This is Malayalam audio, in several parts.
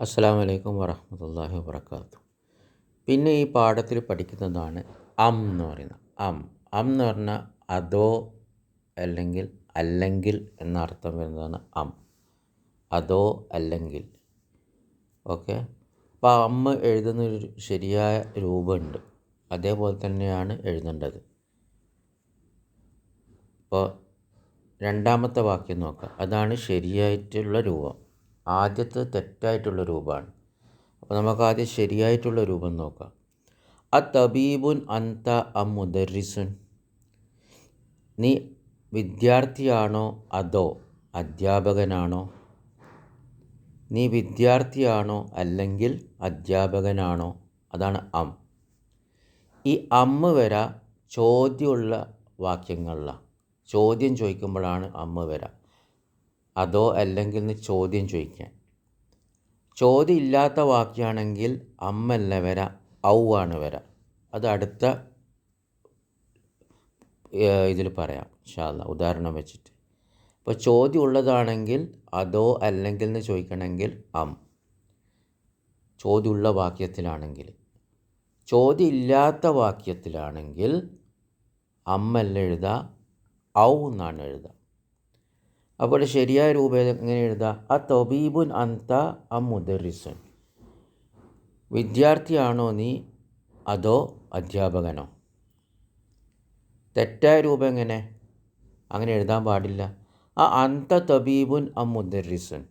അസ്സാം വലൈക്കും വറഹമത്തല്ലാഹി വാബർക്കാത്തു പിന്നെ ഈ പാഠത്തിൽ പഠിക്കുന്നതാണ് അം എന്ന് പറയുന്നത്. അം. അം എന്ന് പറഞ്ഞാൽ അതോ അല്ലെങ്കിൽ അല്ലെങ്കിൽ എന്ന അർത്ഥം വരുന്നതാണ് അം. അതോ അല്ലെങ്കിൽ. ഓക്കെ? അപ്പോൾ അമ്മ എഴുതുന്ന ഒരു ശരിയായ രൂപമുണ്ട്. അതേപോലെ തന്നെയാണ് എഴുതേണ്ടത്. അപ്പോൾ രണ്ടാമത്തെ വാക്യം നോക്കാം. അതാണ് ശരിയായിട്ടുള്ള രൂപം. ആദ്യത്തെ തെറ്റായിട്ടുള്ള രൂപമാണ്. അപ്പോൾ നമുക്ക് ആദ്യം ശരിയായിട്ടുള്ള രൂപം നോക്കാം. അ തബീബുൻ അന്ത അ മുദരിസുൻ നീ വിദ്യാർത്ഥിയാണോ അതോ അധ്യാപകനാണോ? നീ വിദ്യാർത്ഥിയാണോ അല്ലെങ്കിൽ അധ്യാപകനാണോ? അതാണ് അം. ഈ അമ്മ വര ചോദ്യമുള്ള വാക്യങ്ങളിലാണ്. ചോദ്യം ചോദിക്കുമ്പോഴാണ് അമ്മ വര. അതോ അല്ലെങ്കിൽ എന്ന് ചോദ്യം ചോദിക്കാൻ. ചോദ്യം ഇല്ലാത്ത വാക്യാണെങ്കിൽ അമ്മല്ല വര ഔ ആണ് വര. അത് അടുത്ത ഇതിൽ പറയാം ഷാല്ല ഉദാഹരണം വെച്ചിട്ട്. ഇപ്പോൾ ചോദ്യം ഉള്ളതാണെങ്കിൽ അതോ അല്ലെങ്കിൽ എന്ന് ചോദിക്കണമെങ്കിൽ അം. ചോദ്യമുള്ള വാക്യത്തിലാണെങ്കിൽ. ചോദ്യം ഇല്ലാത്ത വാക്യത്തിലാണെങ്കിൽ അമ്മല്ല എഴുതുക ഔ എന്നാണ് എഴുതുക അപ്പോൾ ശരിയായ രൂപം എങ്ങനെ എഴുതുക അ തൊബീബുൻ അന്ത അ മുദറിസുൻ. വിദ്യാർത്ഥിയാണോ നീ? അതോ അധ്യാപകനോ? തെറ്റായ രൂപം എങ്ങനെ? അങ്ങനെ എഴുതാൻ പാടില്ല. ആ അന്ത തബീബുൻ അ മുദറിസുൻ.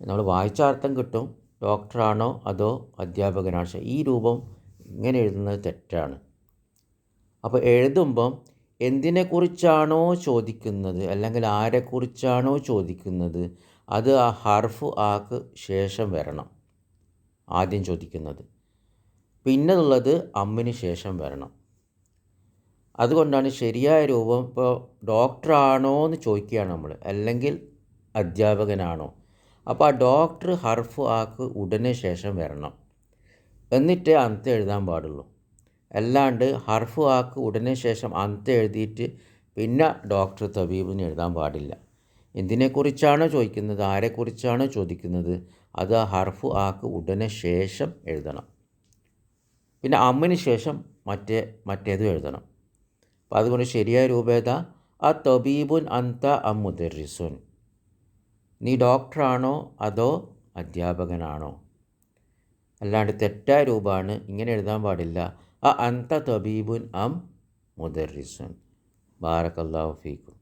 നമ്മൾ വായിച്ച അർത്ഥം കിട്ടും. ഡോക്ടറാണോ അതോ അധ്യാപകനാണോ? ഈ രൂപം ഇങ്ങനെ എഴുതുന്നത് തെറ്റാണ്. അപ്പോൾ എഴുതുമ്പം എന്തിനെക്കുറിച്ചാണോ ചോദിക്കുന്നത്? അല്ലെങ്കിൽ ആരെക്കുറിച്ചാണോ ചോദിക്കുന്നത്? അത് ആ ഹർഫ് ആക്ക് ശേഷം വരണം. ആദ്യം ചോദിക്കുന്നത്. പിന്നെ ഉള്ളത് അമ്മിന് ശേഷം വരണം. അതുകൊണ്ടാണ് ശരിയായ രൂപം ഇപ്പോൾ ഡോക്ടറാണോ എന്ന് ചോദിക്കുകയാണ് നമ്മൾ അല്ലെങ്കിൽ അധ്യാപകനാണോ. അപ്പോൾ ആ ഡോക്ടർ ഹർഫ് ആക്ക് ഉടനെ ശേഷം വരണം. എന്നിട്ടേ അന്ത് എഴുതാൻ പാടുള്ളൂ. അല്ലാണ്ട് ഹർഫ് ആക്ക് ഉടനെ ശേഷം അന്ത് എഴുതിയിട്ട് പിന്നെ ഡോക്ടർ തബീബിന് എഴുതാൻ പാടില്ല. എന്തിനെക്കുറിച്ചാണ് ചോദിക്കുന്നത്? ആരെക്കുറിച്ചാണ് ചോദിക്കുന്നത്? അത് ആ ഹർഫ് ആക്ക് ഉടനെ ശേഷം എഴുതണം. പിന്നെ അമ്മിന് ശേഷം മറ്റേ മറ്റേതും എഴുതണം. അപ്പോൾ അതുകൊണ്ട് ശരിയായ രൂപേത ആ തബീബുൻ അന്ത അമുദറിസുൻ നീ ഡോക്ടറാണോ അതോ അധ്യാപകനാണോ? അല്ലാണ്ട് തെറ്റായ രൂപമാണ്. ഇങ്ങനെ എഴുതാൻ പാടില്ല. അ അന്ത തബീബുൻ അം മുദറിസുൻ ബാറക്കല്ലാഹു ഫീക്കും